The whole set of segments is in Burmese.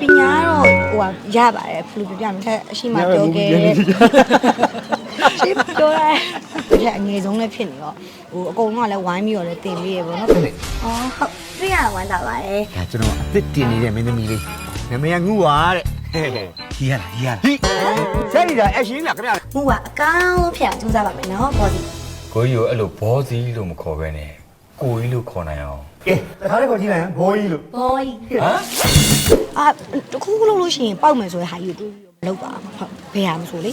ပညာကတော့ဟိုကရပါတယ်ဘယ်လိုပြောပြမလဲထက်အရှိမပြောခဲ့တဲ့ရှိမပြောရဲထက်အငယ်ဆုံးလည်းဖြစ်နေတော့ဟိုအကုန်လုံးကလည်းဝိုင်းပြီးတော့လည်းတင်ပြီးရပေါ့နော်အော်ဟုတ်သိရဝမ်းသာပါတယ်ဒါကျွန်တော်အစ်စ်တင်နေတဲ့မင်းသမီးလေးနာမည်ကငူပါတဲ့ဟဲ့ဟဲ့ကြီးရလားကြီးရလားဟိဆယ်ရီတာအရှင်လားခင်ဗျာဟိုကအကောင်းဖြစ်အောင်ကြိုးစားပါမယ်နော်ဘောစီကိုကြီးကိုအဲ့လိုဘောစီလို့မခေါ်ပဲနဲ့ကိုကြီးလို့ခေါ်နိုင်အောင်ကဲတခါလေးခေါ်ကြည့်လိုက်ဘိုးကြီးလို့ဘောကြီးဟမ် အာတခုခုလုပ်လို့ရှိရင်ပေါက်မယ်ဆိုတဲ့ဟာကြီးကိုတွေးပြီးတော့မလုပ်ပါဘူးဟုတ်ဘယ်ဟာမဆိုလေ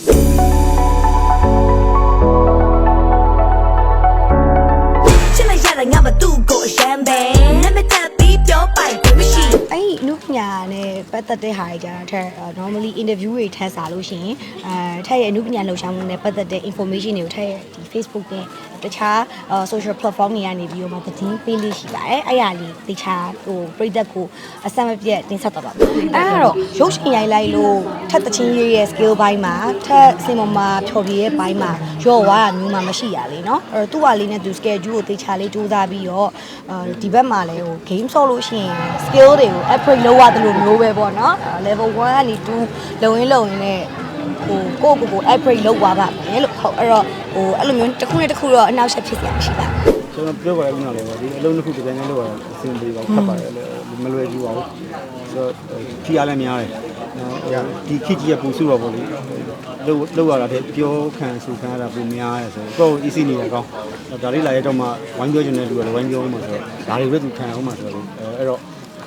ချစ်လိုက်ရတာငါမသူ့ကိုအရှမ်းပဲနာမည်တက်ပြီးပြောပိုင်တယ်မရှိအဲ့ဒီအနုပညာနဲ့ပတ်သက်တဲ့ဟာတွေကြာထက် normally interview တွေထက်စားလို့ရှိရင်အဲထက်ရဲ့အနုပညာလှူရှာမှုနဲ့ပတ်သက်တဲ့ information တွေကိုထက်ရဲ့ဒီ Facebook နဲ့ တခြား social platform တွေကနေပြီးတော့မှသတင်းပေးလေးရှိပါတယ်အဲ့ရလေးတခြားဟိုပရိသတ်ကိုအဆက်မပြတ်တင်ဆက်တော့ပါအဲ့ဒါတော့ရုပ်ရှင်ရိုင်းလိုက်လို့ထက်တချင်းရေးရဲ့ skill ဘိုင်းမှာထက်စင်ပေါ်မှာဖြော်ပြရဲ့ဘိုင်းမှာရော့ဝါးတာမျိုးမှမရှိရလေနော်အဲ့တော့သူ့ဟာလေးနဲ့သူ schedule ကိုတခြားလေးစူးစမ်းပြီးတော့ဒီဘက်မှာလည်းဟို game ဆော့လို့ရှိရင် skill တွေကို upgrade လုပ်ရတယ်လို့မျိုးပဲပေါ့နော် level 1ကနေ2လုံရင်းလုံရင်းနဲ့ ဟိုကိုယ့်ကိုယ်ကို upgrade လုပ်သွားပါမယ်လို့ဟုတ်အဲ့တော့ဟိုအဲ့လိုမျိုးတစ်ခုနဲ့တစ်ခုတော့အနောက်ဆက်ဖြစ်စရာမရှိပါဘူးကျွန်တော်ပြောပါရခုနလည်းပဲဒီအလုံးတစ်ခုတစ်တိုင်းလောက်ရအဆင်ပြေပါဖတ်ပါတယ်မလွယ်ဘူးပါဘူးဆိုတော့ခီအားလည်းများတယ်နော်ဒီခီကြီးကပူစုတော့ဗောလေလောက်လောက်ရတာတဲ့ပြောခံဆူခံရတာပူများရဲဆိုတော့ကိုယ် easy နေရကောင်းဒါလေးလာရတော့မှဝိုင်းပြောချင်တဲ့လူကလည်းဝိုင်းပြောမှဆိုတော့ဒါတွေပဲသူခံအောင်မှဆိုတော့အဲ့တော့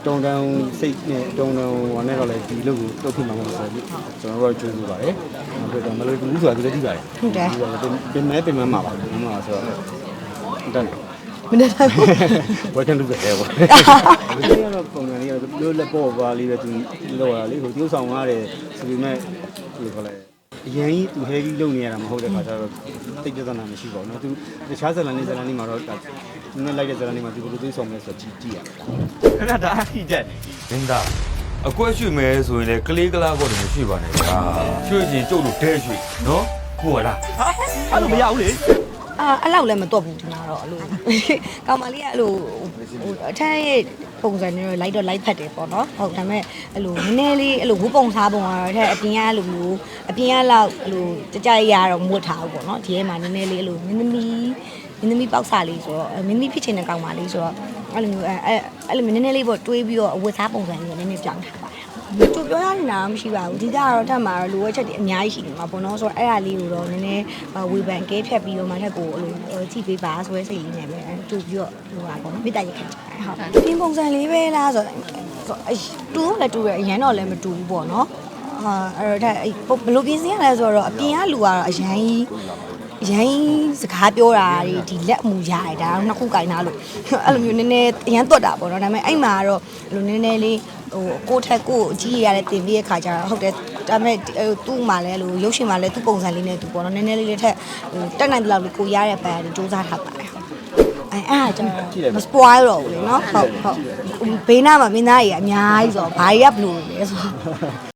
တုံတန်းစိတ်နဲ့တုံတန်းဟိုနဲ့တော့လည်းဒီလုပ်ကိုတုတ်ဖြစ်မှာမဟုတ်ဘူးကျွန်တော်တို့ကြိုးစားပါတယ်ဟုတ်ကဲ့မလွယ်ဘူးဆိုတာသူလည်းသိပါတယ်ဟုတ်တယ်ပြင်မဲပြင်မဲမှာပါဒီမှာဆိုတော့တန်းမနေ့က welcome to the air ပေါ့ဒီကတော့ပုံစံလေးကတော့လို့လက်ပေါ်ပါလေးပဲသူလောက်ရတာလေဟိုကျိုးဆောင်ရတယ်ဆိုပေမဲ့ဘယ်လိုခေါ်လဲ အရင်ကြီးသူ heavy လုပ်နေရတာမဟုတ်တဲ့ခါကျတော့တိတ်ပြဿနာမရှိပါဘူးเนาะသူတခြားဇာတ်လမ်းလေးဇာတ်လမ်းလေးမှာတော့ဒါနည်းလိုက်တဲ့ဇာတ်လမ်းလေးမှာသူဘယ်လိုသိဆောင်မလဲဆိုတော့ကြည့်ကြည့်ရတာ ခဏဒါအကြီးတက်နေ မင်းသားအကွက်ရွှေမဲဆိုရင်လေကလေးကလားကတော့မရွှေပါနဲ့ဗျာရွှေချင်းကျုပ်တို့ဒဲရွှေနော်ဟုတ်လား အဲ့လိုမရဘူးလေ အာအဲ့လောက်လည်းမတော့ဘူးဒီမှာတော့အဲ့လိုကောင်မလေးကအဲ့လိုဟိုအထက်ရဲ့ ပုံစံနဲ့တော့ light တော့ light ဖတ်တယ်ပေါ့နော်ဟုတ်ဒါပေမဲ့အဲ့လိုနည်းနည်းလေးအဲ့လိုဝုပုံစားပုံကတော့အထက်အပြင်ကအဲ့လိုမျိုးအပြင်ကလောက်အဲ့လိုကြကြရရတော့မွတ်ထားဘူးပေါ့နော်ဒီထဲမှာနည်းနည်းလေးအဲ့လိုမင်းသမီးမင်းသမီးပေါက်စားလေးဆိုတော့မင်းသမီးဖြစ်ချင်တဲ့ကောင်မလေးဆိုတော့အဲ့လိုမျိုးအဲ့အဲ့လိုမျိုးနည်းနည်းလေးပေါ့တွေးပြီးတော့အဝတ်စားပုံစံလေးနည်းနည်းပြောင်းထားပါတယ် သူပြောရနေတာမရှိပါဘူးဒီကတော့တက်မှာတော့လိုဝက်ချက်တွေအများကြီးရှိနေမှာပေါ့နော်ဆိုတော့အဲ့ဒါလေးကိုတော့နည်းနည်းဝေဖန်ကဲဖြတ်ပြီးတော့မှထက်ကိုအဲ့လိုကြည့်ပေးပါဆိုရဲစိတ်လေးနဲ့ပဲတူပြီးတော့ဟိုပါပေါ့နော်မေတ္တာရက်ခံချင်ဟုတ်ဒီပုံစံလေးပဲလားဆိုတော့တူလည်းတူရအရင်တော့လည်းမတူဘူးပေါ့နော်အာအဲ့တော့ဘယ်လိုပြင်ဆင်ရလဲဆိုတော့အပြင်ကလူကတော့အရန်ကြီး ရိုင်းစကားပြောတာတွေဒီလက်အမူရတယ်ဒါတော့နှစ်ခုကင်တာလို့အဲ့လိုမျိုးနည်းနည်းအရန်တွတ်တာပေါ့နော်ဒါပေမဲ့အဲ့မှာကတော့အဲ့လိုနည်းနည်းလေးဟိုကိုထက်ကိုအကြီးရတဲ့တင်ပြီးတဲ့ခါကျတော့ဟုတ်တယ်ဒါပေမဲ့သူ့မှာလည်းအဲ့လိုရုပ်ရှင်မှာလည်းသူ့ပုံစံလေးနဲ့သူပေါ့နော်နည်းနည်းလေးလေးထက်ဟိုတက်နိုင်တဲ့လောက်လေးကိုရတဲ့ပန်တွေစူးစမ်းထားပါတယ်အဲအဲ့ဒါကျွန်တော်မ spoil တော့ဘူးလေနော်ဟုတ်ဟုတ်ဘေးနားမှာမင်းသားကြီးအများကြီးဆိုတော့ဘာကြီးကဘလို့လဲဆိုတော့